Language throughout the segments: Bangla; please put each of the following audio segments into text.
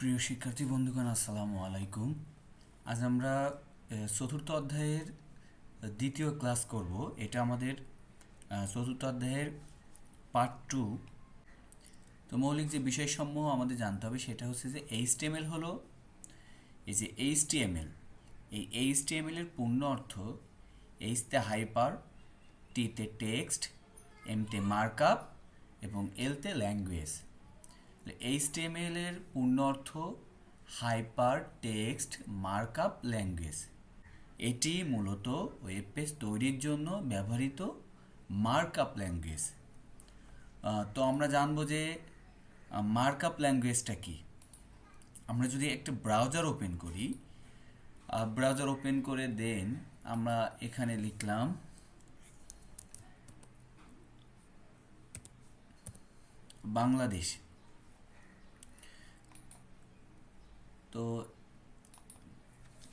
প্রিয় শিক্ষার্থী বন্ধুগণ, আসসালামু আলাইকুম। আজ আমরা চতুর্থ অধ্যায়ের দ্বিতীয় ক্লাস করব। এটা আমাদের চতুর্থ অধ্যায়ের পার্ট টু তো মৌলিক যে বিষয়সমূহ আমাদের জানতে হবে সেটা হচ্ছে যে এইচ এইচটিএমএল হলো, এই যে এইচ এইচটিএমএল এই এইচটিএমএল এর পূর্ণ অর্থ এইচতে হাইপার টিতে টেক্সট এমতে মার্কআপ এবং এলতে ল্যাঙ্গুয়েজ এইচটিএমএল এর পূর্ণ অর্থ হাইপার টেক্সট মার্কআপ ল্যাঙ্গুয়েজ এটি মূলত ওয়েব পেজ তৈরির জন্য ব্যবহৃত মার্কআপ ল্যাঙ্গুয়েজ তো আমরা জানব যে মার্কআপ ল্যাঙ্গুয়েজটা কি? আমরা যদি একটা ব্রাউজার ওপেন করি ব্রাউজার ওপেন করে দেন আমরা এখানে লিখলাম, বাংলাদেশ। তো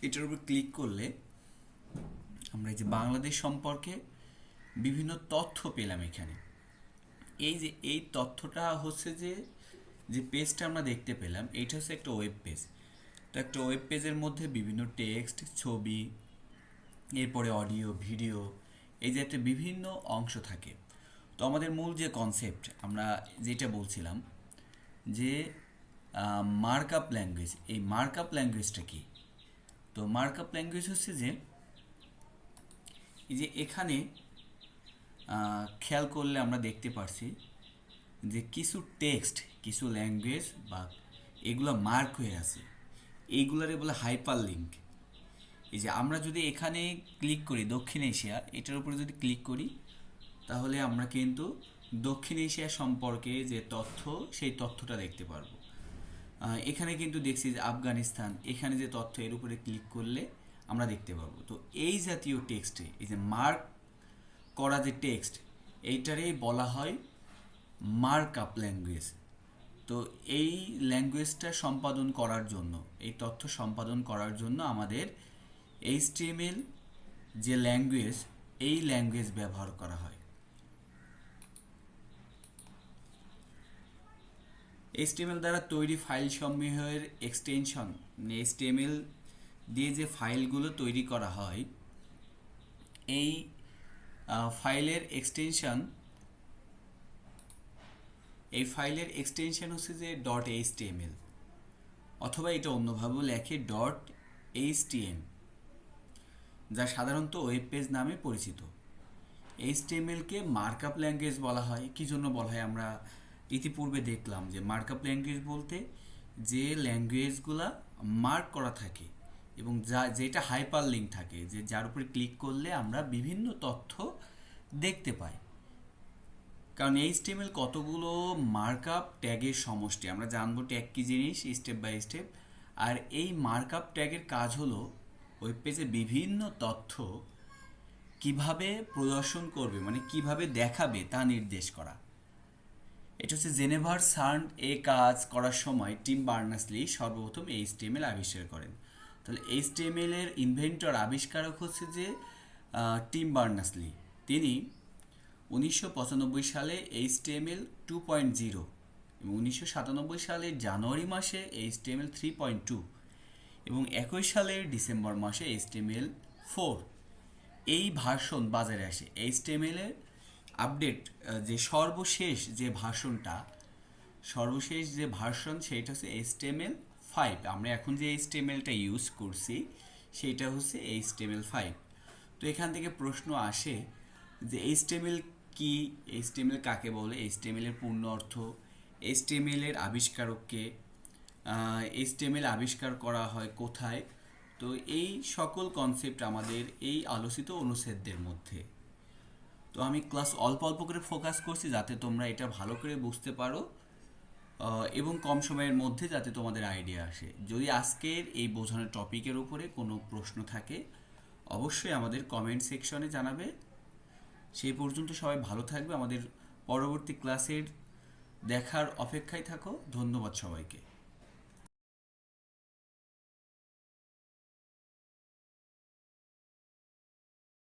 এটার উপর ক্লিক করলে আমরা এই যে বাংলাদেশ সম্পর্কে বিভিন্ন তথ্য পেলাম এখানে। এই যে, এই তথ্যটা হচ্ছে যে যে পেজটা আমরা দেখতে পেলাম, এইটা হচ্ছে একটা ওয়েব পেজ তো একটা ওয়েব পেজের মধ্যে বিভিন্ন টেক্সট ছবি, এরপরে অডিও ভিডিও এই যে একটা বিভিন্ন অংশ থাকে। তো আমাদের মূল যে কনসেপ্ট আমরা যেটা বলছিলাম যে মার্কআপ ল্যাঙ্গুয়েজ এই মার্কআপ ল্যাঙ্গুয়েজটা কি? তো মার্কআপ ল্যাঙ্গুয়েজ হচ্ছে যে, এই যে এখানে খেয়াল করলে আমরা দেখতে পারছি যে কিছু টেক্সট কিছু ল্যাঙ্গুয়েজ বা এগুলো মার্ক হয়ে আছে। এইগুলারে বলে হাইপার লিঙ্ক এই যে আমরা যদি এখানে ক্লিক করি দক্ষিণ এশিয়া, এটার উপরে যদি ক্লিক করি, তাহলে আমরা কিন্তু দক্ষিণ এশিয়া সম্পর্কে যে তথ্য, সেই তথ্যটা দেখতে পারব। এখানে কিন্তু দেখছি যে আফগানিস্তান, এখানে যে তথ্য এর উপরে ক্লিক করলে আমরা দেখতে পারব তো এই জাতীয় টেক্সটে এই যে মার্ক করা যে টেক্সট এইটারেই বলা হয় মার্ক আপ ল্যাঙ্গুয়েজ তো এই ল্যাঙ্গুয়েজটা সম্পাদন করার জন্য, এই তথ্য সম্পাদন করার জন্য আমাদের এইচটিএমএল যে ল্যাঙ্গুয়েজ এই ল্যাঙ্গুয়েজ ব্যবহার করা হয়। এইচটিএমএল দ্বারা তৈরি ফাইল সমূহের এক্সটেনশন এইচটিএমএল দিয়ে যে ফাইলগুলো তৈরি করা হয়, এই ফাইলের এক্সটেনশন এই ফাইলের এক্সটেনশন হচ্ছে যে ডট এইচটিএমএল অথবা এটা অন্যভাবেও লেখে ডট এইচটিএম যা সাধারণত ওয়েব পেজ নামে পরিচিত। এইচটিএমএলকে মার্কআপ ল্যাঙ্গুয়েজ বলা হয়। কি জন্য বলা হয় আমরা ইতিপূর্বে দেখলাম যে মার্কআপ ল্যাঙ্গুয়েজ বলতে যে ল্যাঙ্গুয়েজগুলা মার্ক করা থাকে এবং যা, যেটা হাইপার লিঙ্ক থাকে, যে যার উপরে ক্লিক করলে আমরা বিভিন্ন তথ্য দেখতে পাই। কারণ এইচটিএমএল কতগুলো মার্কআপ ট্যাগের সমষ্টি, আমরা জানব ট্যাগ কী জিনিস স্টেপ বাই স্টেপ আর এই মার্কআপ ট্যাগের কাজ হলো ওয়েব পেজে বিভিন্ন তথ্য কীভাবে প্রদর্শন করবে মানে কীভাবে দেখাবে তা নির্দেশ করা। এটা হচ্ছে জেনেভার সার্ন এ কাজ করার সময় টিম বার্নাসলি সর্বপ্রথম এইচটিএমএল আবিষ্কার করেন। তাহলে এইচটিএমএল এর ইনভেন্টর আবিষ্কারক হচ্ছে যে টিম বার্নাসলি। তিনি উনিশশো পঁচানব্বই সালে এইচটিএমএল টু পয়েন্ট জিরো এবং উনিশশো সাতানব্বই সালের জানুয়ারি মাসে এইচটিএমএল থ্রি পয়েন্ট টু এবং একই সালের ডিসেম্বর মাসে এইচটিএমএল ফোর। এই ভার্সন বাজারে আসে। এইচটিএমএল এর আপডেট যে সর্বশেষ যে ভাষণটা, সর্বশেষ যে ভার্সন সেটা হচ্ছে এইচটিএমএল ফাইভ আমরা এখন যে এইচটিএমএলটা ইউজ করছি, সেটা হচ্ছে এইচটিএমএল ফাইভ তো এখান থেকে প্রশ্ন আসে যে এইচটিএমএল কি? এইচটিএমএল কাকে বলে? এইচটিএমএল এর পূর্ণ অর্থ? এইচটিএমএল এর আবিষ্কারককে? এইচটিএমএল আবিষ্কার করা হয় কোথায়? তো এই সকল কনসেপ্ট আমাদের এই আলোচিত অনুচ্ছেদদের মধ্যে। তো আমি ক্লাস অল্প অল্প করে ফোকাস করছি যাতে তোমরা এটা ভালো করে বুঝতে পারো এবং কম সময়ের মধ্যে যাতে তোমাদের আইডিয়া আসে। যদি আজকের এই বোঝানোর টপিকের উপরে কোনো প্রশ্ন থাকে, অবশ্যই আমাদের কমেন্ট সেকশনে জানাবে। সেই পর্যন্ত সবাই ভালো থাকবে। আমাদের পরবর্তী ক্লাসের দেখার অপেক্ষায় থাকো। ধন্যবাদ সবাইকে।